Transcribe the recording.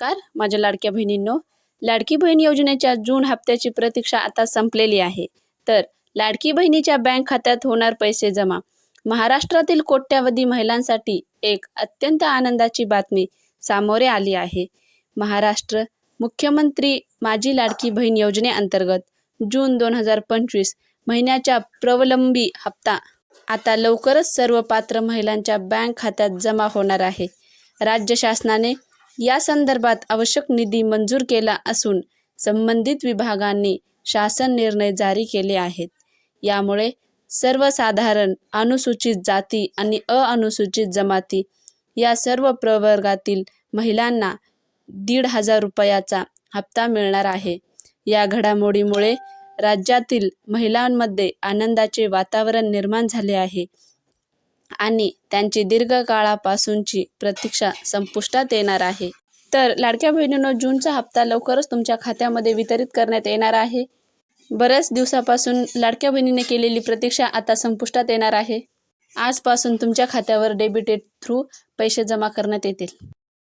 नमस्कार माझ्या लाडक्या बहिणींनो. लाडकी बहीण योजनेच्या जून हप्त्याची प्रतीक्षा आता संपलेली आहे. तर लाडकी बहिणीच्या बँक खात्यात होणार पैसे जमा. महाराष्ट्रातील कोट्यावधी महिलांसाठी एक अत्यंत आनंदाची बातमी सामोरे आली आहे. महाराष्ट्र मुख्यमंत्री माझी लाडकी बहीण योजनेअंतर्गत जून दोन हजार पंचवीस महिन्याच्या प्रवलंबी हप्ता आता लवकरच सर्व पात्र महिलांच्या बँक खात्यात जमा होणार आहे. राज्य शासनाने या संदर्भात आवश्यक निधी मंजूर केला असून संबंधित विभागांनी शासन निर्णय जारी केले आहेत. यामुळे सर्वसाधारण अनुसूचित जाती आणि अनुसूचित जमाती या सर्व प्रवर्गातील महिलांना दीड हजार रुपयाचा हप्ता मिळणार आहे. या घडामोडीमुळे राज्यातील महिलांमध्ये आनंदाचे वातावरण निर्माण झाले आहे. आणि त्यांची दीर्घकाळापासूनची प्रतीक्षा संपुष्टात येणार आहे. तर लाडक्या बहिणींनो जूनचा हप्ता लवकरच तुमच्या खात्यामध्ये वितरित करण्यात येणार आहे. बऱ्याच दिवसापासून लाडक्या बहिणीने केलेली प्रतीक्षा आता संपुष्टात येणार आहे. आजपासून तुमच्या खात्यावर डेबिटेड थ्रू पैसे जमा करण्यात येतील.